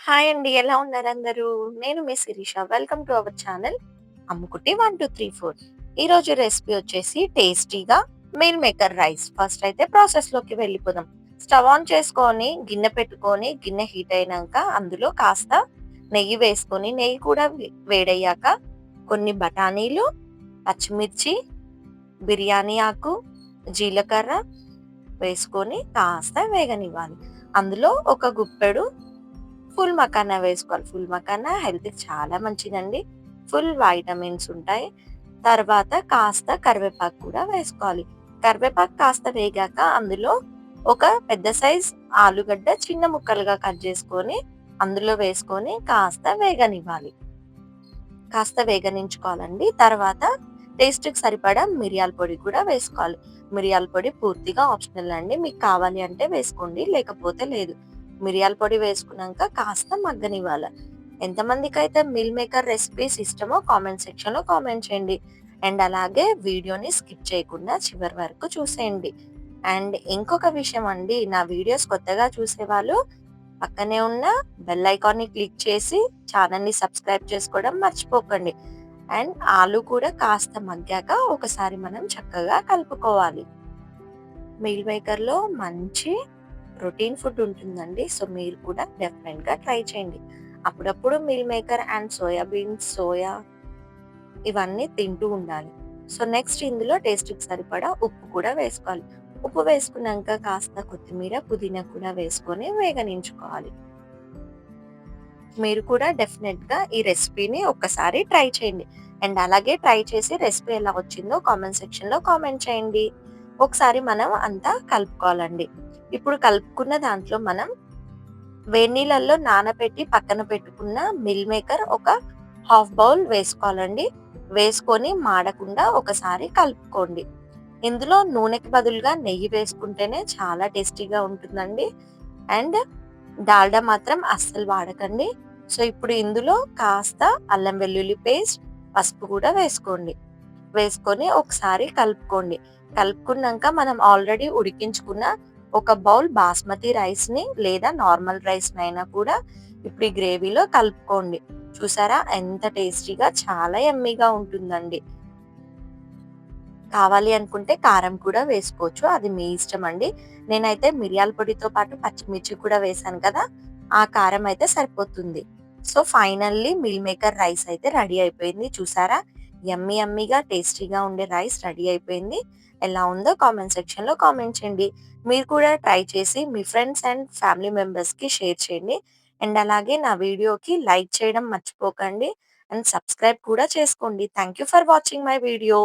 Hi అండి. ఎలా ఉన్నారు అందరూ నేను మీ Sirisha. Welcome to our channel Ammukutti 1234. ఈరోజు రెసిపీ వచ్చేసి టేస్టీగా మీల్ మేకర్ రైస్. ఫస్ట్ అయితే ప్రాసెస్‌లోకి వెళ్ళిపోదాం. స్టవ్ ఆన్ చేసుకొని, గిన్నె పెట్టుకొని, గిన్నె హీట్ అయినాక అందులో కాస్త నెయ్యి వేసుకొని, నెయ్యి కూడా వేడయ్యాక కొన్ని బఠానీలు, పచ్చిమిర్చి, బిర్యానీ ఆకు, జీలకర్ర వేసుకొని కాస్త వేగనివ్వాలి. అందులో ఒక గుప్పెడు ఫుల్ మకానా వేసుకోవాలి. ఫుల్ మకానా హెల్త్కి చాలా మంచిదండి. ఫుల్ వైటమిన్స్ ఉంటాయి. తర్వాత కాస్త కరివేపాకు కూడా వేసుకోవాలి. కరివేపాకు కాస్త వేగాక అందులో ఒక పెద్ద సైజ్ ఆలుగడ్డ చిన్న ముక్కలుగా కట్ చేసుకొని అందులో వేసుకొని కాస్త వేగనివ్వాలి. కాస్త వేగనించుకోవాలండి. తర్వాత టేస్ట్కి సరిపడా మిరియాల పొడి కూడా వేసుకోవాలి. మిరియాల పొడి పూర్తిగా ఆప్షనల్ అండి. మీకు కావాలి అంటే వేసుకోండి లేకపోతే లేదు. మిరియాల పొడి వేసుకున్నాక కాస్త మగ్గనివ్వాలి. ఎంతమందికి అయితే మిల్ మేకర్ రెసిపీస్ ఇష్టమో కామెంట్ సెక్షన్లో కామెంట్ చేయండి. అండ్ అలాగే వీడియోని స్కిప్ చేయకుండా చివరి వరకు చూసేయండి. అండ్ ఇంకొక విషయం అండి నా వీడియోస్ కొత్తగా చూసేవాళ్ళు పక్కనే ఉన్న బెల్ ఐకాన్ని క్లిక్ చేసి ఛానల్ని సబ్స్క్రైబ్ చేసుకోవడం మర్చిపోకండి. అండ్ ఆలు కూడా కాస్త మగ్గాక ఒకసారి మనం చక్కగా కలుపుకోవాలి. మీల్ మేకర్లో మంచి ప్రోటీన్ ఫుడ్ ఉంటుందండి. సో మీరు కూడా డెఫినెట్గా ట్రై చేయండి. అప్పుడప్పుడు meal maker and soybeans soya ఇవన్నీ తింటూ ఉండాలి. సో నెక్స్ట్ ఇందులో టేస్ట్కి సరిపడా ఉప్పు కూడా వేసుకోవాలి. ఉప్పు వేసుకున్నాక కాస్త కొత్తిమీర పుదీనా కూడా వేసుకొని వేగనించుకోవాలి. మీరు కూడా డెఫినెట్గా ఈ రెసిపీని ఒక్కసారి ట్రై చేయండి. అండ్ అలాగే ట్రై చేసి రెసిపీ ఎలా వచ్చిందో కామెంట్ సెక్షన్లో కామెంట్ చేయండి. ఒకసారి మనం అంతా కలుపుకోవాలండి. ఇప్పుడు కలుపుకున్న దాంట్లో మనం వేడినీళ్ళల్లో నానబెట్టి పక్కన పెట్టుకున్న మిల్ మేకర్ ఒక హాఫ్ బౌల్ వేసుకోవాలండి. వేసుకొని మాడకుండా ఒకసారి కలుపుకోండి. ఇందులో నూనెకి బదులుగా నెయ్యి వేసుకుంటేనే చాలా టేస్టీగా ఉంటుందండి. అండ్ డాల్డా మాత్రం అస్సలు వాడకండి. సో ఇప్పుడు ఇందులో కాస్త అల్లం వెల్లుల్లి పేస్ట్ పసుపు కూడా వేసుకోండి. వేసుకొని ఒకసారి కలుపుకోండి. కలుపుకున్నాక మనం ఆల్రెడీ ఉడికించుకున్న ఒక బౌల్ బాస్మతి రైస్ని లేదా నార్మల్ రైస్ అయినా కూడా ఇప్పుడు ఈ గ్రేవీలో కలుపుకోండి. చూసారా? ఎంత టేస్టీగా చాలా ఎమ్మీగా ఉంటుందండి. కావాలి అనుకుంటే కారం కూడా వేసుకోవచ్చు. అది మీ ఇష్టం అండి. నేనైతే మిరియాల పొడితో పాటు పచ్చిమిర్చి కూడా వేసాను కదా ఆ కారం అయితే సరిపోతుంది. So finally meal maker rice అయితే రెడీ అయిపోయింది. చూసారా? ఎమ్మి ఎమ్మిగా టేస్టీగా ఉండే రైస్ రెడీ అయిపోయింది. ఎలా ఉందో కామెంట్ సెక్షన్లో కామెంట్ చేయండి. మీరు కూడా ట్రై చేసి మీ ఫ్రెండ్స్ అండ్ ఫ్యామిలీ మెంబర్స్కి షేర్ చేయండి. అండ్ అలాగే నా వీడియోకి లైక్ చేయడం మర్చిపోకండి. అండ్ సబ్స్క్రైబ్ కూడా చేసుకోండి. Thank you for watching my video